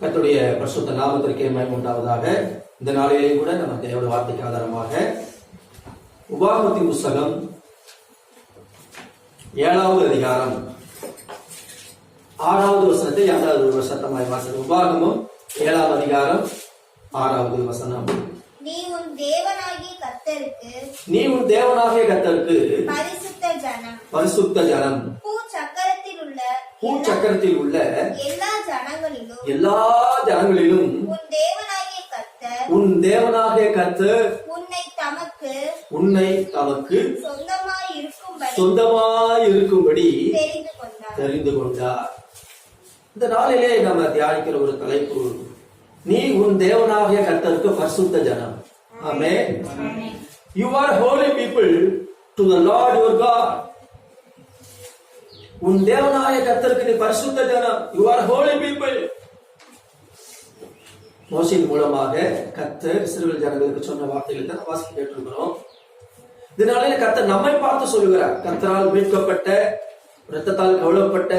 கர்த்தருடைய பரிசுத்த நாமத்திற்கே மயம் உண்டாவதாக? இந்த நாளிலே கூட நம்ம தேவட வார்த்தைக்கு ஆதாரமாக உபாகத்தின் புஸ்தகம் ஏழாவது அதிகாரம். ஆறாவது வசனத்தை ஏழாவது வசனமாய் வாசனம் உபாகமும் ஏழாவது அதிகாரம் ஆறாவது வசனம். நீ உன் தேவனாகிய கர்த்தருக்கு நீ உன் தேவனாகிய கர்த்தருக்கு பரிசுத்த ஜனம். பரிசுத்த ஜனம். பூ சக்கரத்தில் உள்ள எல்லா ஜனங்களிலும் எல்லா ஜனங்களிலும் உன் தேவனாகிய கர்த்தர் உன்னை தமக்கு உன்னை தமக்கு சொந்தமாய் இருக்கும்படி சொந்தமாய் இருக்கும்படி தெரிந்து கொண்டார். தெரிந்து கொண்டார். இந்த நாளிலே நம்ம தியானிக்கிற ஒரு தலைப்பு நீ உன் தேவனாகிய கர்த்தருக்கு பரிசுத்த ஜனம். ஆமே you are holy people to the lord your god உன் தேவனாய கத்தருக்கு நீ பரிசுத்த ஜனம். யூ ஆர் ஹோலி பீப்புள் மோசின் மூலமாக கர்த்தர் இஸ்ரவேல் ஜனங்களுக்கு சொன்ன வார்த்தைகளை தான் வாசிக்க கேட்டிருக்கிறோம். இதனாலே கத்தர் நம்மை பார்த்து சொல்கிறார் கத்தரால் மீட்கப்பட்ட இரத்தத்தால் கவலப்பட்ட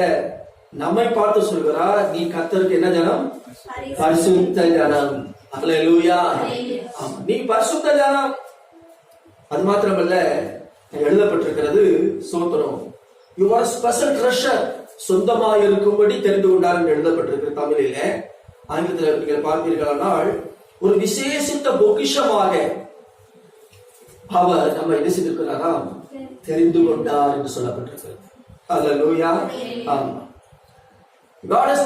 நம்மை பார்த்து சொல்கிறார் நீ கத்தருக்கு என்ன ஜனம்? பரிசுத்த ஜனம். அல்லேலூயா ஆமா, நீ பரிசுத்த ஜனம். அது மாத்திரமல்ல எழுதப்பட்டிருக்கிறது சோத்திரம். யூ ஆர் ஸ்பெஷல் ட்ரெஷர் சொந்தமாக இருக்கும்படி தெரிந்து கொண்டார் என்று எழுதப்பட்டிருக்கிற தமிழிலே. ஆங்கிலத்தில் நீங்கள் பார்ப்பீர்களானால் ஒரு விசேஷித்த பொக்கிஷமாக அவர் நம்ம என்ன செய்திருக்கிறாராம்? தெரிந்து கொண்டார் என்று சொல்லப்பட்டிருக்கிறது. அல்லேலூயா ஆமா. God has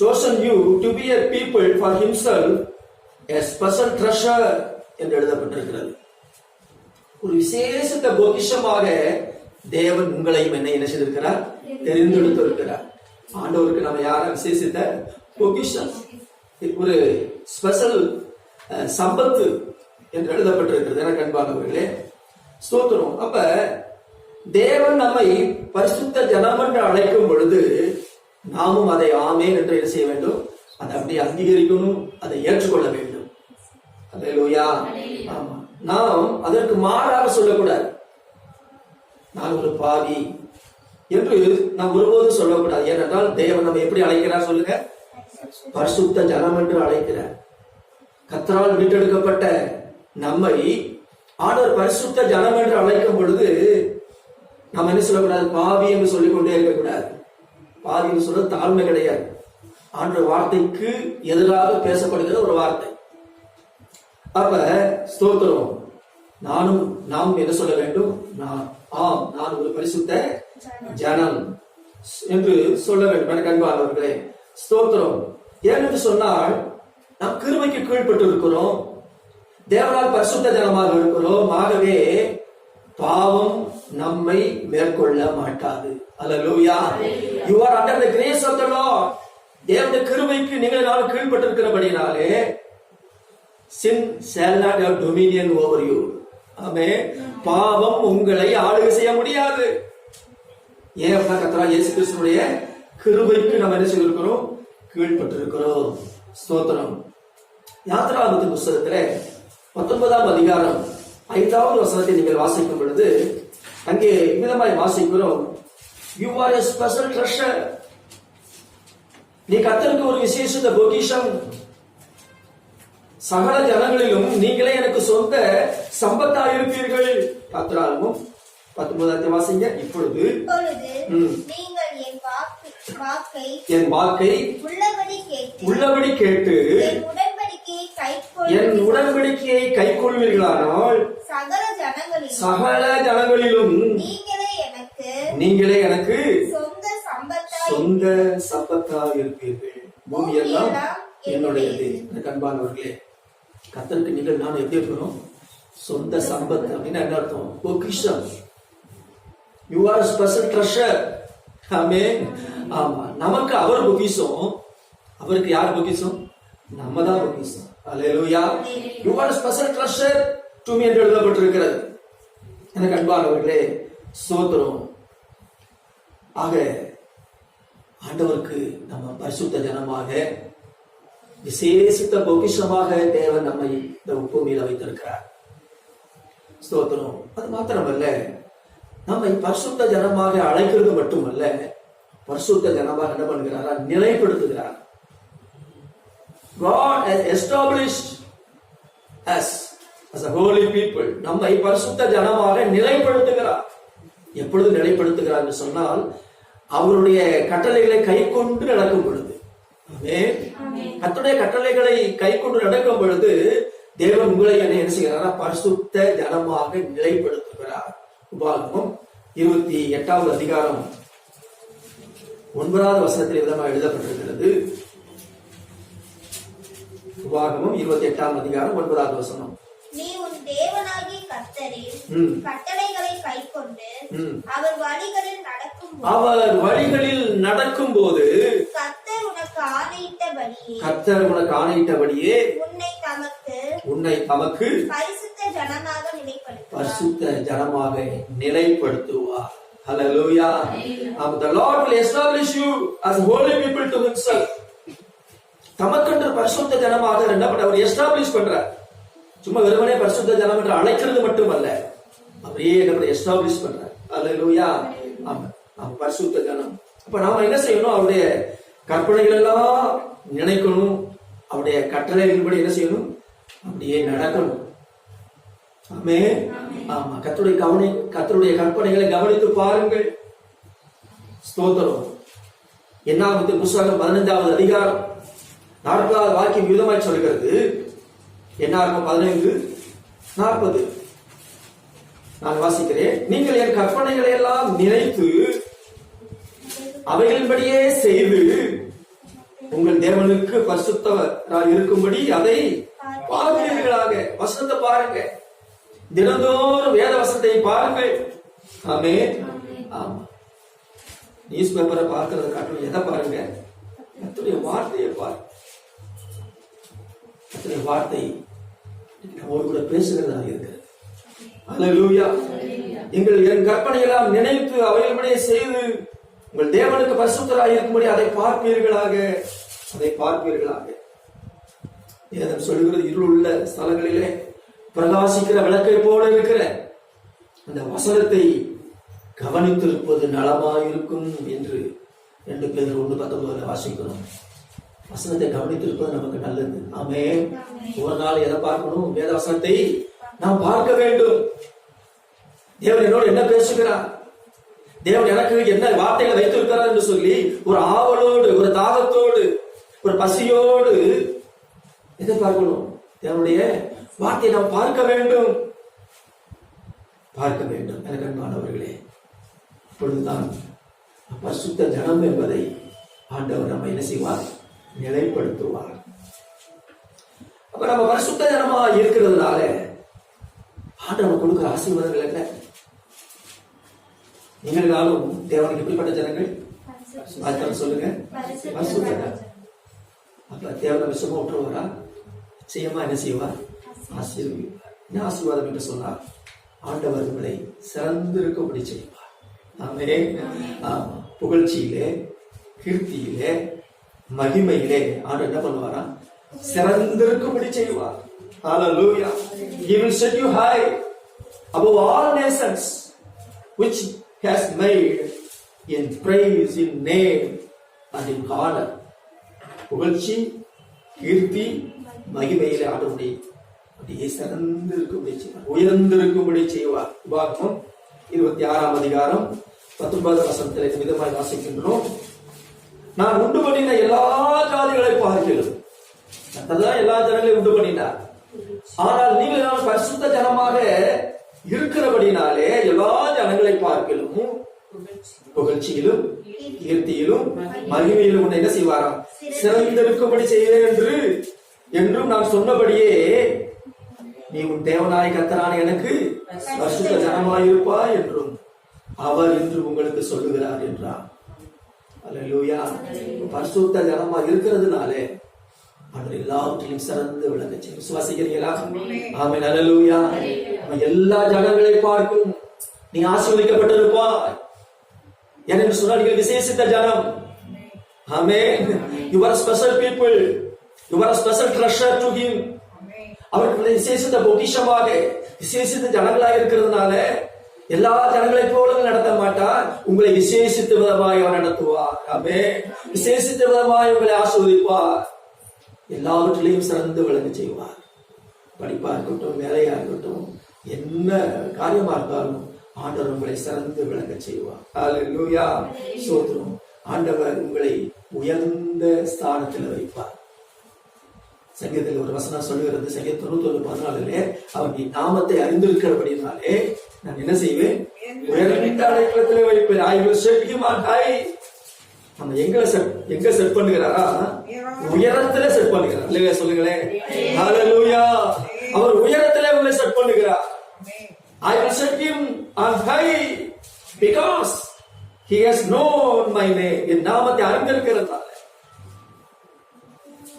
chosen you to be a people for himself a special treasure என்று எழுதப்பட்டிருக்கிறது. ஒரு விசேஷத்த பொக்கிஷமாக தேவன் உங்களையும் என்ன என்ன செய்திருக்கிறார்? தெரிந்தெடுத்து இருக்கிறார் ஆண்டவருக்கு நம்ம யார விசேஷித்த? பொக்கிஷம் ஒரு ஸ்பெஷல் சம்பத்து என்று எழுதப்பட்டிருக்கிறது. என கண்பானவர்களே ஸ்தோத்திரம். அப்ப தேவன் நம்மை பரிசுத்த ஜனம் என்று அழைக்கும் பொழுது நாமும் அதை ஆமேன் என்று என்ன செய்ய வேண்டும்? அதை அப்படியே அங்கீகரிக்கணும் அதை ஏற்றுக்கொள்ள வேண்டும். அல்லேலூயா ஆமா. நாம் அதற்கு மாறாக சொல்லக்கூடாது. நான் ஒரு பாவி என்று நாம் ஒருபோதும் சொல்லக்கூடாது. ஏனென்றால் தேவன் நம்ம எப்படி அழைக்கிறார் சொல்லுங்க? பரிசுத்த ஜனம் என்று அழைக்கிறார். கத்தரால் மீட்டெடுக்கப்பட்ட நம்மை ஆண்டவர் பரிசுத்த ஜனம் என்று அழைக்கும் பொழுது நம்ம என்ன சொல்லக்கூடாது? பாவி என்று சொல்லிக் கொண்டே இருக்கக்கூடாது. பாவி என்று தாழ்மை கிடையாது. ஆண்டவர் வார்த்தைக்கு எதிராக பேசப்படுகிற ஒரு வார்த்தை. அப்ப ஸ்தோத்திரம். நானும் நாம் என்ன சொல்ல வேண்டும்? நான் ஆம் நான் ஒரு பரிசுத்த ஜனம் என்று சொல்ல வேண்டும். எனக்கு அன்பானவர்களே ஸ்தோத்திரம் ஏனென்று சொன்னால் நாம் கிருமைக்கு கீழ்ப்பட்டு இருக்கிறோம் தேவனால் பரிசுத்த ஜனமாக இருக்கிறோம். ஆகவே பாவம் நம்மை மேற்கொள்ள மாட்டாது. அல்லேலூயா you are under the grace of the lord தேவனுடைய கிருபைக்கு நீங்கள் நான் கீழ்ப்பட்டிருக்கிறபடினாலே sin shall not have dominion over you ஆமே பாவம் உங்களை ஆளுகை செய்ய முடியாது. ஏன் அப்படின்னா கத்தரா இயேசு கிறிஸ்துடைய கிருபைக்கு நம்ம என்ன செய்திருக்கிறோம்? கீழ்ப்பட்டிருக்கிறோம். ஸ்தோத்திரம். யாத்ராபத்து புஸ்தகத்துல பத்தொன்பதாம் அதிகாரம் ஐந்தாவது வசனத்தை நீங்கள் வாசிக்கும் பொழுது அங்கே விதமாய் வாசிக்கிறோம். You are a special treasure நீ கத்தருக்கு ஒரு விசேஷத்தை பொக்கிஷம். சகல ஜனங்களிலும் நீங்களே எனக்கு சொந்த சம்பத்தா இருப்பீர்கள். கத்திராலும் பத்தொன்பதாயிரத்தி வாசிங்க. இப்பொழுது. நீங்கள் என் வாக்கு என் வாக்கை உள்ளபடி கேட்டு என் உடன்படிக்கையை உடன்படிக்கையை கைக்கொள்வீர்களானால் சகல ஜனங்களிலும் நீங்களே எனக்கு நீங்களே எனக்கு சொந்த சம்பத்தா இருப்பீர்கள். பூமி எல்லாம் என்னுடையது. எனக்கு அன்பானவர்களே கத்தருக்கு நீங்கள் நான் எப்படி இருக்கணும்? சொந்த சம்பத் அப்படின்னு என்ன அர்த்தம்? பொக்கிஷம் யூ ஆர் ஸ்பெஷல் ட்ரெஷர் ஆமே ஆமா. நமக்கு அவர் பொக்கிஷம். அவருக்கு யார் பொக்கிஷம்? நம்ம தான் பொக்கிஷம். அலையலூயா you are special treasure to me என்று எழுதப்பட்டிருக்கிறது. எனக்கு அன்பானவர்களே சோத்திரம். ஆக ஆண்டவருக்கு நம்ம பரிசுத்த ஜனமாக விசேஷித்த பொக்கிஷமாக தேவன் நம்மை இந்த பூமியில வைத்திருக்கிறார். ஸ்தோத்திரம். அது மாத்திரமல்ல நம்மை பரிசுத்த ஜனமாக அழைக்கிறது மட்டுமல்ல பரிசுத்த ஜனமாக என்ன பண்ணுகிறாரா? நிலைப்படுத்துகிறார். God has established us as a holy people. நம்மை பரிசுத்த ஜனமாக நிலைப்படுத்துகிறார். எப்பொழுது நிலைப்படுத்துகிறார் என்று சொன்னால் அவருடைய கட்டளைகளை கை கொண்டு நடக்கும் பொழுது. கத்துடைய கட்டளைகளை கை கொண்டு நடக்கும் பொழுது தேவன் உங்களை என்ன என்ன செய்கிறார்? பரிசுத்த ஜனமாக நிலைப்படுத்துகிறார். உபாகமும் இருபத்தி எட்டாவது அதிகாரம் ஒன்பதாவது வசனத்தில் விதமாக எழுதப்பட்டிருக்கிறது. உபாகமும் இருபத்தி எட்டாம் அதிகாரம் ஒன்பதாவது வசனம். நீ உன் தேவனாகிய கர்த்தரின் ம். கட்டளைகளை கைக்கொண்டு. அவர் வழிகளில் நடக்கும் அவர் வழிகளில் நடக்கும் போது கர்த்தர் உனக்கு ஆணையிட்டபடியே கர்த்தர் உனக்கு ஆணையிட்டபடியே உன்னை தமக்கு உன்னை தமக்கு பரிசுத்த ஜனமாக நிலைப்படுத்துவார் பரிசுத்த ஜனமாக நிலைப்படுத்துவார் Hallelujah. Um, the Lord will establish you as holy people to himself. தமக்கென்று பரிசுத்த ஜனமாக என்ன பண்ண அவர் எஸ்டாப்ளிஷ் பண்றார் சும்மா வெறுமனே பரிசுத்த ஜனம் என்று அழைக்கிறது மட்டுமல்ல. அப்படியே நம்ம எஸ்டாப்ளிஷ் பண்றார். அல்லேலூயா ஆமா. ஆமா பரிசுத்த ஜனம். அப்ப நாம என்ன செய்யணும்? அவருடைய கற்பனைகள் எல்லாம் நினைக்கணும். அவருடைய கட்டளைகளின்படி என்ன செய்யணும்? அப்படியே நடக்கணும். ஆமே. ஆமா. கத்துடைய கவனி கத்தருடைய கற்பனைகளை கவனித்து பாருங்கள். ஸ்தோத்திரம். என்னாவது புஸ்தகம் பதினைந்தாவது அதிகாரம். நாற்பதாவது வாக்கியம் விதமாய் சொல்கிறது. என்னாகும் பதினைந்து நாற்பது. நான் வாசிக்கிறேன். நீங்கள் என் கற்பனைகளை எல்லாம் நினைத்து அவைகளின்படியே செய்து உங்கள் தேவனுக்கு பரிசுத்தவராக இருக்கும்படி அதை பார்க்கிறீர்களாக வசனத்தை பாருங்க. தினந்தோறும் வேத வசனத்தை பாருங்கள். ஆமே ஆமா. நியூஸ் பேப்பரை பார்க்கறத காட்டும் எதை பாருங்க? கர்த்தருடைய வார்த்தையை பாருங்க கர்த்தருடைய வார்த்தை நம்மோடு கூட பேசுகிறதா இருக்கிறது. எங்கள் என் கற்பனையெல்லாம் நினைத்து அவைகளுடைய செய்து உங்கள் தேவனுக்கு பரிசுத்தராக இருக்கும்படி அதை பார்ப்பீர்களாக. அதை பார்ப்பீர்களாக. வேதம் சொல்லுகிறது இருளுள்ள ஸ்தலங்களிலே பிரகாசிக்கிற விளக்கை போல இருக்கிற அந்த வசனத்தை கவனித்திருப்பது நலமாயிருக்கும் என்று ரெண்டு பேர் ஒன்று பத்தொன்பதுல வாசிக்கிறோம். வசனத்தை கவனித்திருப்பது நமக்கு நல்லது. ஆமே ஒரு நாள் எதை பார்க்கணும்? வேத வசனத்தை நாம் பார்க்க வேண்டும். தேவன் என்னோடு என்ன பேசுகிறார்? தேவன் எனக்கு என்ன வார்த்தைகளை வைத்திருக்கிறார் என்று சொல்லி ஒரு ஆவலோடு ஒரு தாகத்தோடு ஒரு பசியோடு எதை பார்க்கணும் தேவனுடைய வார்த்தையை நாம் பார்க்க வேண்டும். பார்க்க வேண்டும். எனக்கு அன்பானவர்களே இப்பொழுதுதான் பரிசுத்த ஜனம் என்பதை ஆண்டவர் நம்ம என்ன செய்வார்? நிலைப்படுத்துவார். அப்ப நம்ம பரிசுத்த ஜனமா இருக்கிறதுனால ஆண்டவர் கொடுக்கிற ஆசீர்வாதங்கள் என்ன? நாளும் தேவனுக்கு எப்படிப்பட்ட ஜனங்கள்? சொல்லுங்க. பரிசுத்த. அப்ப தேவனை விஷமா விட்டுருவாரா நிச்சயமா என்ன செய்வார்? ஆசீர்வதிப்பார். என்ன ஆசீர்வாதம் என்று சொன்னார் ஆண்டவர் உங்களை சிறந்திருக்கும்படி செய்வார். ஆமா. புகழ்ச்சியிலே கீர்த்தியிலே மகிமையிலே ஆண்டு என்ன பண்ணுவாரா? சிறந்திருக்கும்படி செய்வார். Hallelujah. He will set you high above all nations which has made in praise, in name, and in honor. புகழ்ச்சி கீர்த்தி மகிமையிலே ஆண்டவருடைய அப்படியே சிறந்திருக்கும்படி செய்வார். உயர்ந்திருக்கும்படி செய்வார். உபாகமம் இருபத்தி ஆறாம் அதிகாரம் பத்தொன்பது வசனத்தில் இந்த விதமாய் வாசிக்கின்றோம். நான் உண்டு பண்ணின எல்லா ஜாதிகளை பார்க்கிறோம் கர்த்தர்தான் எல்லா ஜனங்களையும் உண்டு பண்ணினார். ஆனால் நீங்கள் நான் பரிசுத்த ஜனமாக இருக்கிறபடினாலே எல்லா ஜனங்களை பார்க்கலும் புகழ்ச்சியிலும் கீர்த்தியிலும் மகிமையிலும் உன்னை என்ன செய்வாராம்? சிறந்திருக்கும்படி செய்வேன் என்று என்றும் நான் சொன்னபடியே நீ உன் தேவனாய் கத்தரான எனக்கு பரிசுத்த ஜனமாயிருப்பாய் என்றும் அவர் என்று உங்களுக்கு சொல்லுகிறார் என்றார். அல்லேலூயா பரிசுத்த ஜனமா இருக்கிறதுனாலே அவர் எல்லாவற்றையும் சிறந்து விளங்க செய்யும் விசுவாசிக்கிறீங்களா ஆமென். அல்லேலூயா அவன் எல்லா ஜனங்களை பார்க்கும். நீ ஆசீர்வதிக்கப்பட்டிருப்பாய் ஏனென்று சொன்னால் நீங்கள் விசேஷித்த ஜனம். ஆமென் you are special people you are special treasure to him அவருக்கு விசேஷித்த பொக்கிஷமாக விசேஷித்த ஜனங்களாக இருக்கிறதுனால எல்லா ஜனங்களை போலும் நடத்த மாட்டார். உங்களை விசேஷித்த விதமாய் அவர் நடத்துவார். ஆமே விசேஷித்த விதமாய் உங்களை ஆஸ்வதிப்பார் எல்லாவற்றிலையும் சிறந்து விளங்க செய்வார். படிப்பா இருக்கட்டும் வேலையா இருக்கட்டும் என்ன காரியமா இருந்தாலும் ஆண்டவர் உங்களை சிறந்து விளங்க செய்வார். ஹalleluya சோத்ரம் ஆண்டவர் உங்களை உயர்ந்த ஸ்தானத்தில் வைப்பார். சங்கீதத்தில் ஒரு வசனம் சொல்லுகிறது. சங்கீத தொண்ணூத்தி ஒன்று பதினாலுல அவங்க நீ நாமத்தை அறிந்திருக்கிறபடினாலே நான் என்ன செய்வேன் உயர்ந்த அடைக்கலத்திலே வைப்பேன். I will set him on high. நம்ம எங்க செட் எங்க செட் பண்ணுகிறாரா? உயரத்துல செட் பண்ணுகிறார். இல்லையா சொல்லுங்களேன் ஹalleluya அவர் உயரத்துல உங்களை செட் பண்ணுகிறார். I will set him on high because he has known my name. என் நாமத்தை அறிந்திருக்கிறதால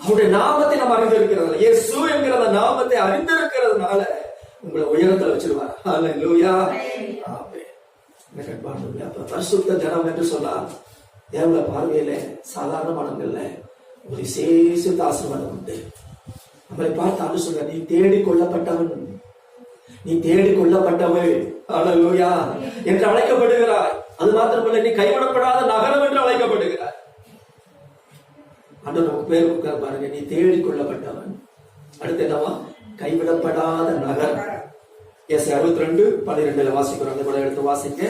அவருடைய நாமத்தை நாம் அறிந்திருக்கிறதால இயேசு என்கிற அந்த நாமத்தை அறிந்திருக்கிறதுனால உங்களை உயரத்துல வச்சிருவார். ஆமென். எனக்கு அன்பானவர்களே, அப்ப பரிசுத்த ஜனம் என்று சொன்னால் தேவன பார்வையில சாதாரணமானவங்கள்ல ஒரு விசேஷித்த ஆசீர்வாதம் உண்டு. நம்மளை பார்த்து ஆண்டு சொல்ற நீ தேடி கொள்ளப்பட்டவன். நீ தேடி கொள்ளப்பட்டவள். ஹalleluya என்று அழைக்கப்படுகிறாய். அது மாத்திரமல்ல நீ கைவிடப்படாத நகரம் என்று அழைக்கப்படுகிறாய். ஆண்டவர் நமக்கு பேர் கொடுக்கிறார் பாருங்க நீ தேடி கொள்ளப்பட்டவன். அடுத்து என்னவா? கைவிடப்படாத நகரம் எஸ் அறுபத்தி ரெண்டு பனிரெண்டுல வாசிக்கிறோம். அந்த கூட எடுத்து வாசிக்க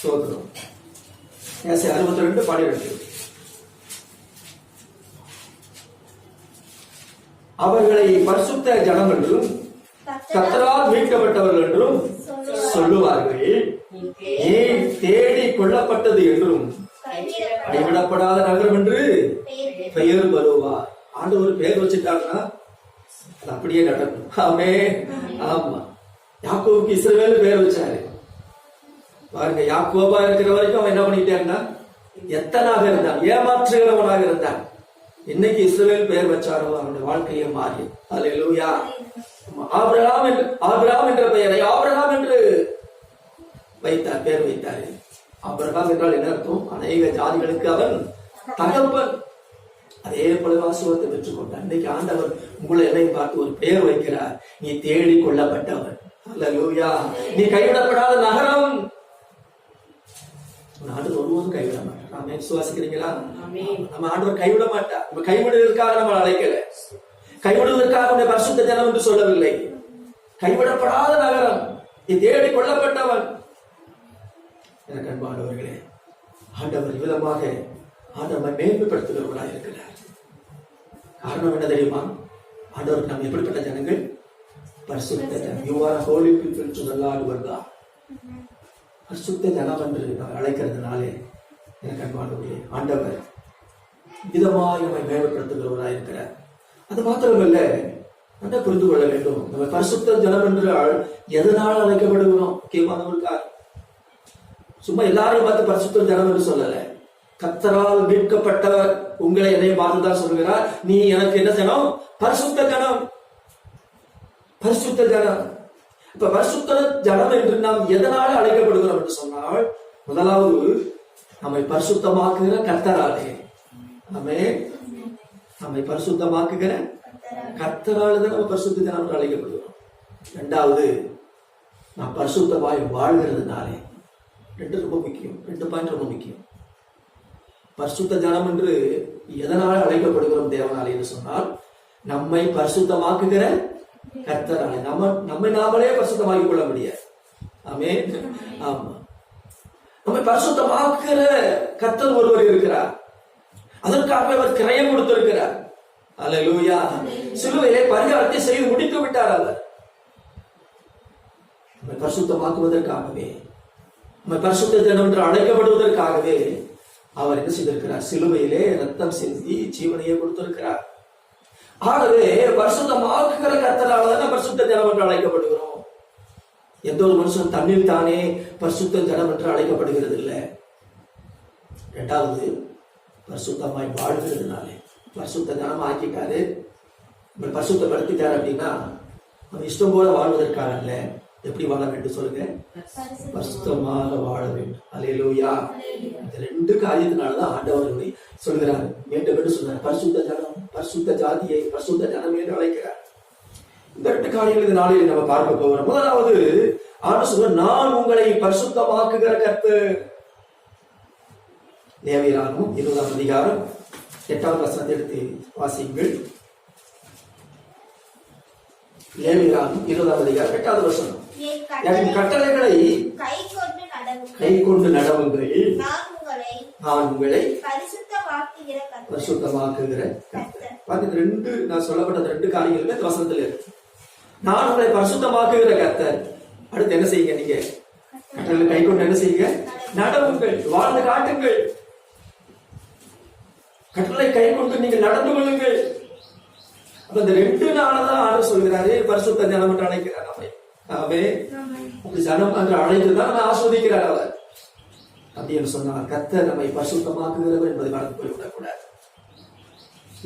சோதனம். எஸ் அறுபத்தி ரெண்டு பனிரெண்டு அவர்களை பரிசுத்த ஜனம் என்றும் கத்தரால் மீட்கப்பட்டவர்கள் என்றும் சொல்லுவார்கள். ஏன் தேடி கொள்ளப்பட்டது என்றும் கைவிடப்படாத நகரம் என்று பெயர் வருவார் ஆண்டவர் பெயர் வச்சுட்டாங்கன்னா அது அப்படியே நடக்கும். ஆமே ஆமா. யாக்கோவுக்கு இஸ்ரவேல் பேர் வச்சாரு. பாருங்க யாக்கோபா இருக்கிற வரைக்கும் அவன் என்ன பண்ணிட்டேன்னா எத்தனாக இருந்தான்? ஏமாற்றுகிறவனாக இருந்தான். என்னைக்கு இஸ்ரவேல் பெயர் வச்சாரோ அவனுடைய வாழ்க்கையே மாறியது. அல்லேலூயா ஆபிரகாம் என்று ஆபிரகாம் என்ற பெயரை ஆபிரகாம் என்று வைத்தார் பேர் வைத்தார். ஆபிரகாம் என்றால் என்ன அர்த்தம்? அநேக ஜாதிகளுக்கு அவன் தகப்பன். அதே போல வாசுவத்தை பெற்றுக்கொண்டார். இன்னைக்கு ஆண்டவர் உங்களை எதையும் பார்த்து ஒரு பெயர் வைக்கிறார். நீ தேடி கொள்ளப்பட்டவன் அல்லேலூயா நீ கைவிடப்படாத நகரம். ஆண்டவர் ஒருவரும் கைவிட மாட்டார். நாம விசுவாசிக்கிறீங்களா? நம்ம ஆண்டவர் கைவிட மாட்டார். நம்ம கைவிடுவதற்காக நம்ம அழைக்கல. கைவிடுவதற்காக உன்னை பரிசுத்த ஜனம் என்று சொல்லவில்லை. கைவிடப்படாத நகரம். நீ தேடி கொள்ளப்பட்டவன். எனக்கு அன்பானவர்களே ஆண்டவர் விதமாக ஆண்டவர் மேன்மைப்படுத்துகிறவர்களாக இருக்கிறார். காரணம் என்ன தெரியுமா? ஆண்டவர் நம்ம எப்படிப்பட்ட ஜனங்கள்? பரிசுத்த ஜனம் you are holy people to வருதா பரிசுத்த ஜனம் என்று அழைக்கிறதுனாலே எனக்கு அன்பாண்டவர்களே ஆண்டவர் விதமாய் நம்மை மேம்படுத்துகிறவராக இருக்கிறார். அது மாத்திரமல்ல நல்லா புரிந்து கொள்ள வேண்டும். நம்ம பரிசுத்த ஜனம் என்றால் எதனால் அழைக்கப்படுகிறோம்? முக்கியமானவர்களுக்காக சும்மா எல்லாரையும் பார்த்து பரிசுத்த ஜனம் என்று சொல்லலை. கத்தரால் மீட்கப்பட்ட உங்களை என்னையும் பார்த்துதான் சொல்கிறார். நீ எனக்கு என்ன ஜனம் பரிசுத்த ஜனம் பரிசுத்த ஜனம் இப்ப பரிசுத்த ஜனம் என்று நாம் எதனால அழைக்கப்படுகிறோம் என்று சொன்னால் முதலாவது நம்மை பரிசுத்தமாக்குகிற கர்த்தராலே. நம்மை நம்மை பரிசுத்தமாக்குகிற கர்த்தரால தான் நம்ம பரிசுத்த ஜனம் என்று அழைக்கப்படுகிறோம். இரண்டாவது நாம் பரிசுத்தமாய் வாழ்கிறதுனாலே. ரெண்டு ரொம்ப முக்கியம். ரெண்டு பாயிண்ட் ரொம்ப முக்கியம். பரிசுத்த ஜனம் என்று எதனால் அழைக்கப்படுகிறோம் தேவனாலே என்று சொன்னால் நம்மை பரிசுத்தமாக்குகிற கர்த்தராலே. நம்ம நம்மை நாமளே பரிசுத்தமாக்கிக் கொள்ள முடியாது. ஆமே ஆமா. நம்மை பரிசுத்தமாக்குற கர்த்தர் ஒருவர் இருக்கிறார். அதற்காக அவர் கிரயம் கொடுத்திருக்கிறார். அலலூயா சிலுவையை பரிகாரத்தை செய்து முடித்து விட்டார் அவர். நம்மை பரிசுத்தமாக்குவதற்காகவே நம்மை பரிசுத்த தினம் என்று அழைக்கப்படுவதற்காகவே அவர் என்ன செய்திருக்கிறார்? சிலுவையிலே ரத்தம் சிந்தி ஜீவனையே கொடுத்திருக்கிறார். ஆகவே பரிசுத்தமாக்குகிற கத்தனாலதான் பரிசுத்த ஜனம் என்று அழைக்கப்படுகிறோம். எந்த ஒரு மனுஷன் தண்ணீர் தானே பரிசுத்த ஜனம் என்று அழைக்கப்படுகிறது இல்லை இரண்டாவது பரிசுத்தமாய் வாழ்கிறதுனாலே. பரிசுத்த ஜனம் ஆக்கிட்டாரு. நம்மளை பரிசுத்தப்படுத்திட்டார் அப்படின்னா அவன் இஷ்டம் போல வாழ்வதற்காக இல்லை எப்படி வாழ வேண்டும் சொல்லுங்க? பரிசுத்தமாக வாழ வேண்டும். அலையலூயா இந்த ரெண்டு காரியத்தினாலதான் ஆண்டவர்களை சொல்கிறார் வேண்டும் என்று சொன்னார் பரிசுத்த ஜனம் பரிசுத்த ஜாதியை பரிசுத்த ஜனம் என்று அழைக்கிறார். இந்த ரெண்டு காரியங்கள் இந்த நாளில் நம்ம பார்க்க போகிறோம். முதலாவது ஆண்டு சொல்ற நான் உங்களை பரிசுத்தமாக்குகிற கர்த்து லேவியராகவும் இருபதாம் அதிகாரம் எட்டாவது வசனத்தை எடுத்து வாசியுங்கள். லேவியராகும் இருபதாம் அதிகாரம் எட்டாவது வசனம். என் என் கட்டளை கட்டளைகளை கை கொண்டு நடவுங்கள். நான் உங்களை கத்தர் பரிசுத்தமாக்குகிற. பாருங்க, ரெண்டு நான் சொல்லப்பட்ட ரெண்டு காரியங்களுமே இந்த வசனத்துல இருக்கு. நான் உங்களை பரிசுத்தமாக்குகிற கர்த்தர். அடுத்து என்ன செய்யுங்க நீங்க? கட்டளை கை கொண்டு என்ன செய்யுங்க? நடவுங்கள் வாழ்ந்து காட்டுங்கள். கட்டளை கை கொண்டு நீங்க நடந்து கொள்ளுங்கள். அப்ப இந்த ரெண்டு நாளதான் ஆண்டு சொல்கிறாரு பரிசுத்த ஜனம் என்று அழைக்கிறார். அவை அவே அப்படி ஜனம் என்று அழைத்துதான் நம்ம ஆஸ்வதிக்கிறார் அவர். அப்படின்னு சொன்னால் கத்த நம்மை பரிசுத்தமாக்குகிறவர் என்பதை மறந்து போய்விடக்கூடாது.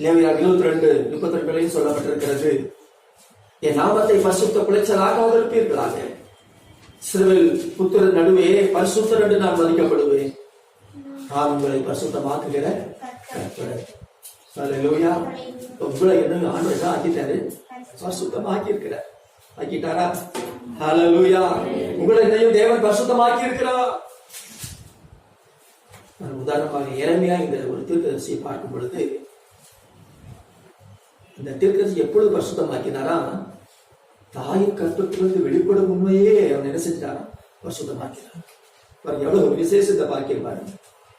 லேவியார் இருபத்தி ரெண்டு முப்பத்தி ரெண்டுலையும் சொல்லப்பட்டிருக்கிறது. என் நாமத்தை பரிசுத்த குலைச்சலாக இருப்பீர்களாக சிறுவில் புத்திரன் நடுவே பரிசுத்தர் என்று நான் மதிக்கப்படுவேன். நான் உங்களை பரிசுத்தமாக்குகிற கர்த்தர். உங்களை என்ன ஆண்டு தான் ஆக்கிட்டாரு? பரிசுத்தமாக்கி இருக்கிறார் ஆக்கிட்டாரா? ஹalleluya உங்களை என்னையும் தேவன் பரிசுத்தமாக்கி இருக்கிறார் உதாரணமாக இறமையா இந்த ஒரு தீர்க்கதரிசியை பார்க்கும் பொழுது இந்த தீர்க்கதரிசி எப்பொழுது பரிசுத்தமாக்கினாரா? தாயின் கற்பத்திலிருந்து வெளிப்படும் உண்மையே அவன் என்ன செஞ்சாரா பரிசுத்தமாக்கினார் பாருங்க எவ்வளவு விசேஷத்தை பாக்கியம் பாருங்க.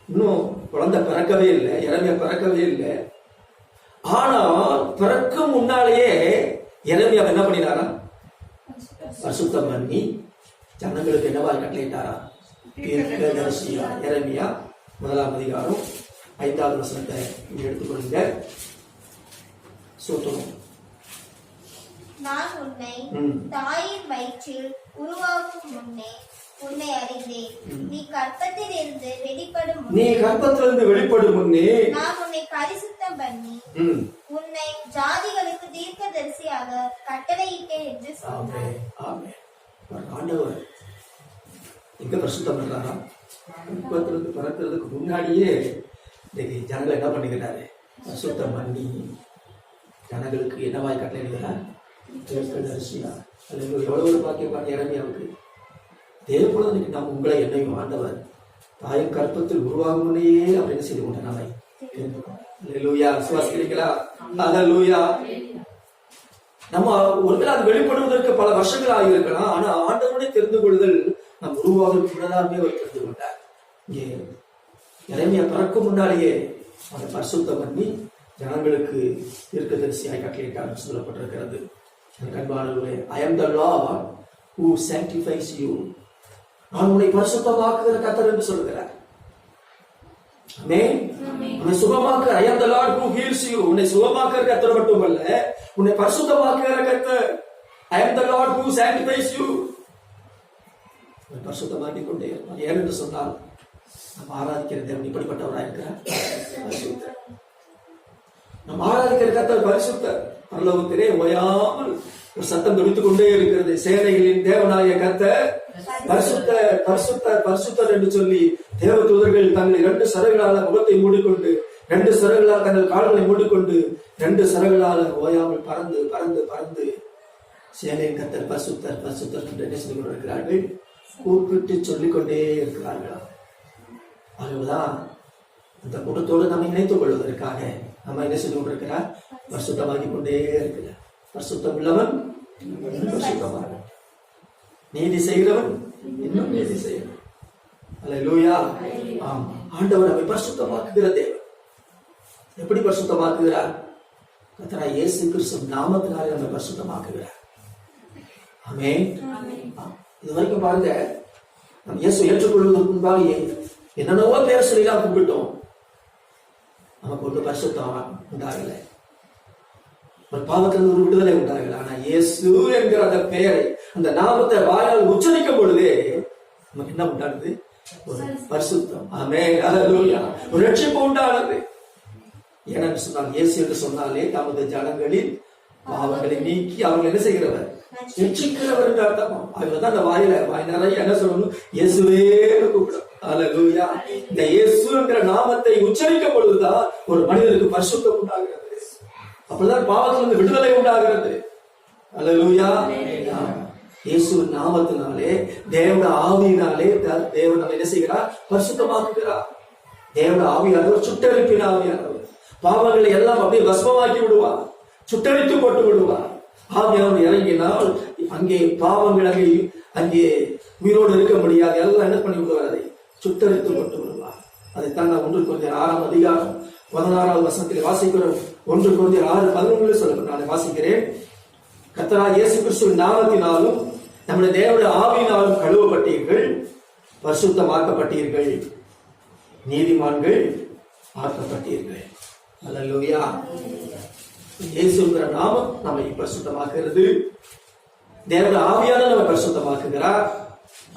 இன்னும் குழந்தை பிறக்கவே இல்லை இறமைய பிறக்கவே இல்லை. ஆனா பிறக்கும் முன்னாலேயே இறமையா என்ன பண்ணினாரா? பரிசுத்தம் பண்ணி ஜனங்களுக்கு என்னவா கட்டளையிட்டாரா? தீர்க்கதரிசியா இறமையா முதலாம் அதிகாரம் ஐந்தாவது வசனத்தை இங்க எடுத்துக்கொள்ளுங்க. சோத்தணும் நான் உன்னை. தாயின் வயிற்றில் உருவாக்கும் முன்னே உன்னை அறிந்தேன் நீ கற்பத்தில் இருந்து வெளிப்படும் நீ முன்னே கர்ப்பத்திலிருந்து வெளிப்படும் முன்னே நான் உன்னை பரிசுத்தம் பண்ணி உன்னை ஜாதிகளுக்கு தீர்க்கதரிசியாக கட்டளையிட்டேன் என்று சொன்னார். ஆண்டவர் எங்க பிரசுத்தம் பண்றாரா கர்ப்பத்திலிருந்து பிறக்கிறதுக்கு முன்னாடியே இன்னைக்கு ஜனங்களை என்ன பண்ணிக்கிறாரு பிரசுத்தம் பண்ணி ஜனங்களுக்கு என்னவாய் கட்டளையிடுகிறார்? தீர்க்கதரிசியா. அது எவ்வளவு ஒரு பாக்கியம் பாட்டு இறங்கியாவுக்கு தேவைப்படும் இன்னைக்கு நாம் உங்களை என்னையும் ஆண்டவர் தாயின் கற்பத்தில் உருவாகும் அப்படின்னு செய்து கொண்ட நம்மை லூயா விசுவாசிக்கிறீங்களா லூயா நம்ம ஒருவேளை அது வெளிப்படுவதற்கு பல வருஷங்கள் ஆகியிருக்கலாம் ஆனா ஆண்டவனை தெரிந்து கொள்ளுதல் நம் உருவாவதற்கு முன்னதாகவே அவர் தெரிந்து கொண்டார். இங்கே இறைமைய பிறக்கும் முன்னாலேயே அதை பரிசுத்தம் பண்ணி ஜனங்களுக்கு தீர்க்கதரிசியாய் கட்டளையிட்டார் சொல்லப்பட்டிருக்கிறது. கண்பாளர்களே I am the lord who sanctifies you. நான் உன்னை பரிசுத்தமாக்குகிற கத்தர் என்று சொல்கிறார் உன்னை சுகமாக்குற I am the lord who heals you உன்னை சுகமாக்குற கத்தர் மட்டுமல்ல உன்னை பரிசுத்தமாக்குகிற கத்தர் the lord who sanctifies you. உன்னை பரிசுத்தமாக்கிக் கொண்டே இருப்பார் ஏனென்று சொன்னால் நம்ம ஆராதிக்கிற தேவன் இப்படிப்பட்டவராக இருக்கிறார். நம்ம ஆராதிக்கிற கத்தர் பரிசுத்தர். பரலோகத்திலே ஓயாமல் ஒரு சத்தம் துடித்துக் கொண்டே இருக்கிறது. சேனைகளின் தேவனாய கத்த பரிசுத்த பரிசுத்த பரிசுத்தர் என்று சொல்லி தேவ தூதர்கள் தங்கள் இரண்டு சரங்களால முகத்தை மூடிக்கொண்டு ரெண்டு சரங்களால் தங்கள் கால்களை மூடிக்கொண்டு ரெண்டு சரகுகளால ஓயாமல் பறந்து பறந்து பறந்து சேனையின் கத்தர் பரிசுத்தர் பரிசுத்தர் என்று என்ன செய்து கொண்டிருக்கிறார்கள்? கூப்பிட்டு சொல்லிக் கொண்டே இருக்கிறார்களாம் ஆகவேதான் அந்த கூட்டத்தோடு நம்ம இணைத்துக் கொள்வதற்காக நம்ம என்ன செய்து கொண்டிருக்கிறார்? பரிசுத்தமாகி கொண்டே இருக்கிறார். பரிசுத்தம் உள்ளவன் இன்னும் நீதி செய்கிறவன் இன்னும் நீதி அல்ல லூயா ஆம். ஆண்டவர் நம்மை பரிசுத்தமாக்குகிற தேவன். எப்படி பரிசுத்தமாக்குகிறார்? கத்தரா இயேசு கிறிஸ்து நாமத்தினாலே நம்மை பரிசுத்தமாக்குகிறார். ஆமே. இது வரைக்கும் பாருங்க நம்ம இயேசு ஏற்றுக்கொள்வதற்கு முன்பாக ஏ- என்னென்னவோ பேர் சொல்லிலாம் கும்பிட்டோம். நமக்கு ஒன்று பரிசுத்தம் உண்டாகலை. ஒரு பாவத்திலிருந்து ஒரு விடுதலை உண்டாகல ஆனா இயேசு என்கிற அந்த பெயரை அந்த நாமத்தை வாயால் உச்சரிக்கும் பொழுதே நமக்கு என்ன உண்டானது? ஒரு பரிசுத்தம். ஆமே ஒரு ரட்சிப்பு உண்டானது. ஏன்னு சொன்னால்? இயேசு என்று சொன்னாலே தமது ஜனங்களின் பாவங்களை நீக்கி அவங்க என்ன செய்கிறவர்? ரட்சிக்கிறவர் என்று அர்த்தம். அதுதான் அந்த வாயில வாய் நிறைய என்ன சொல்லணும்? இயேசுவே கூப்பிடும். இந்த இயேசு என்கிற நாமத்தை உச்சரிக்கும் பொழுதுதான் ஒரு மனிதனுக்கு பரிசுத்தம் உண்டாகிறது. அப்பதான் பாவத்திலிருந்து விடுதலை உண்டாகிறது. அலலூயா இயேசு நாமத்தினாலே தேவன ஆவியினாலே தேவன் நம்ம என்ன செய்கிறார்? பரிசுத்தமாக்குகிறார். தேவன ஆவியானவர் சுட்டரிப்பின் ஆவியானவர் பாவங்களை எல்லாம் அப்படியே பஸ்மமாக்கி விடுவார். சுட்டரித்து போட்டு விடுவார். ஆவியானவர் இறங்கினால் அங்கே பாவங்கள் அங்கே அங்கே உயிரோடு இருக்க முடியாது. எல்லாம் என்ன பண்ணி விடுவார் அதை? சுத்தரித்து போட்டு விடுவார். அதைத்தான் நான் ஒன்று கொஞ்சம் ஆறாம் அதிகாரம் பதினாறாவது வசனத்தில் வாசிக்கிறோம். ஒன்று கொஞ்சம் ஆறு பதினொன்று சொல்லப்பட்ட நான் வாசிக்கிறேன். கத்தரா இயேசு கிறிஸ்து நாமத்தினாலும் நம்முடைய தேவனுடைய ஆவியினாலும் கழுவப்பட்டீர்கள் பரிசுத்தமாக்கப்பட்டீர்கள். நீதிமான்கள் ஆக்கப்பட்டீர்கள். அல்லா இயேசுங்கிற நாமம் நம்மை பரிசுத்தமாக்குறது தேவன ஆவியான நம்ம பரிசுத்தமாக்குகிறார்.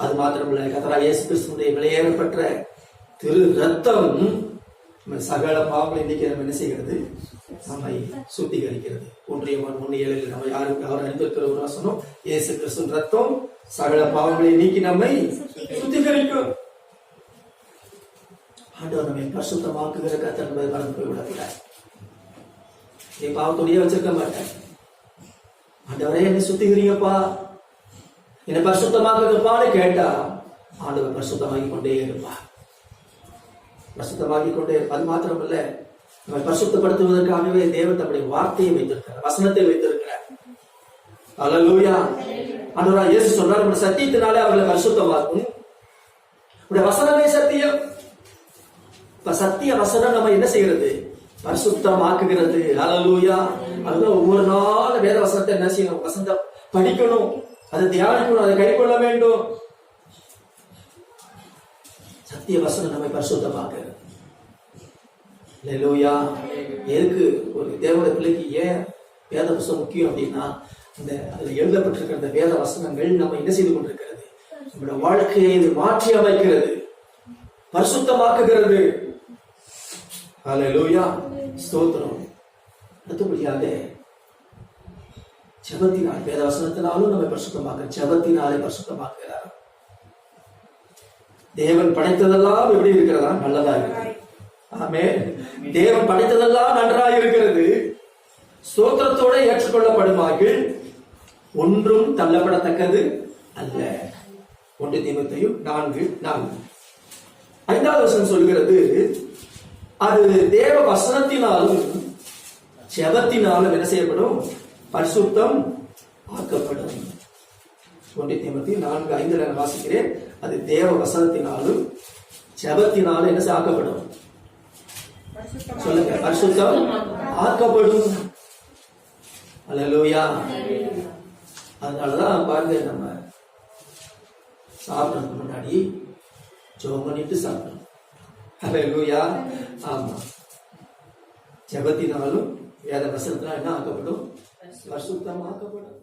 அது மாத்திரமல்ல கத்தரா இயேசு கிறிஸ்துடைய விலையேறப்பட்ட திரு ரத்தம் சகல பாவங்களை இன்னைக்கு நம்ம என்ன செய்கிறது? நம்மை சுத்திகரிக்கிறது. ஒன்றியமான ஒன்று ஏழில் நம்ம யாருக்கு அவர் அறிந்திருக்கிற ஒரு வசனம்? இயேசு கிறிஸ்துவின் ரத்தம் சகல பாவங்களை நீக்கி நம்மை சுத்திகரிக்கும். ஆண்டவர் நம்மை பரிசுத்தமாக்குகிற கத்த என்பதை மறந்து போய் விடக்கூடாது என் பாவத்துடைய வச்சிருக்க மாட்டேன். ஆண்டவரே என்னை சுத்திக்கிறீங்கப்பா என்னை பரிசுத்தமாக்குங்கப்பான்னு கேட்டா ஆண்டவர் பரிசுத்தமாக்கி கொண்டே இருப்பா பரிசுத்தமாக்கி கொண்டே அது மாத்திரமல்ல நம்மை பரிசுத்தப்படுத்துவதற்காகவே தேவன் தம்முடைய வார்த்தையை வைத்திருக்கிறார் வசனத்தை வைத்திருக்கிறார். அல்லேலூயா அனுரா இயேசு சொன்னார் சத்தியத்தினாலே அவர்களை பரிசுத்தமாக்கும். உடைய வசனமே சத்தியம். இப்ப சத்திய வசனம் நம்ம என்ன செய்யறது பரிசுத்தமாக்குகிறது. அலலூயா அதுதான் ஒவ்வொரு நாள் வேத வசனத்தை என்ன செய்யணும்? வசந்த படிக்கணும். அதை தியானிக்கணும். அதை கைக்கொள்ள வேண்டும். சத்திய வசனம் நம்மை பரிசுத்தமாக்குறது லூயா எதுக்கு ஒரு தேவோட பிள்ளைக்கு ஏன் வேத புஸ்தம் முக்கியம் அப்படின்னா இந்த அதுல எழுதப்பட்டிருக்கிற அந்த வேத வசனங்கள் நம்ம என்ன செய்து கொண்டிருக்கிறது? நம்மளோட வாழ்க்கையை இது மாற்றி அமைக்கிறது. பரிசுத்தமாக்குகிறது. ஹalleluya ஸ்தோத்திரம். அடுத்தபடியாக ஜபத்தினால் வேத வசனத்தினாலும் நம்மை பரிசுத்தமாக்க ஜபத்தினாலே பரிசுத்தமாக்குகிறார். தேவன் படைத்ததெல்லாம் எப்படி இருக்கிறதா? நல்லதா இருக்கிறது. ஆமே தேவன் படைத்ததெல்லாம் நன்றாக இருக்கிறது. சோத்திரத்தோட ஏற்றுக்கொள்ளப்படுமார்கள்? ஒன்றும் தள்ளப்படத்தக்கது அல்ல. ஒன்று தெய்வத்தையும் நான்கு நான்கு. ஐந்தாவது வசனம் சொல்கிறது அது தேவ வசனத்தினாலும் செவத்தினாலும் என்ன செய்யப்படும்? பரிசுத்தம் ஆக்கப்படும். ஒன்றிய தீமத்தி நான்கு ஐந்து நான் வாசிக்கிறேன். அது தேவ வசனத்தினாலும் ஜபத்தினாலும் என்ன ஆக்கப்படும்? சொல்லுங்க பரிசுத்தம் ஆக்கப்படும். அல்லேலூயா அதனாலதான் பாருங்க நம்ம சாப்பிடறதுக்கு முன்னாடி ஜோம் பண்ணிட்டு சாப்பிடணும். அலலூயா ஆமா. ஜபத்தினாலும் வேத வசனத்தினால் என்ன ஆக்கப்படும்? பரிசுத்தம் ஆக்கப்படும்.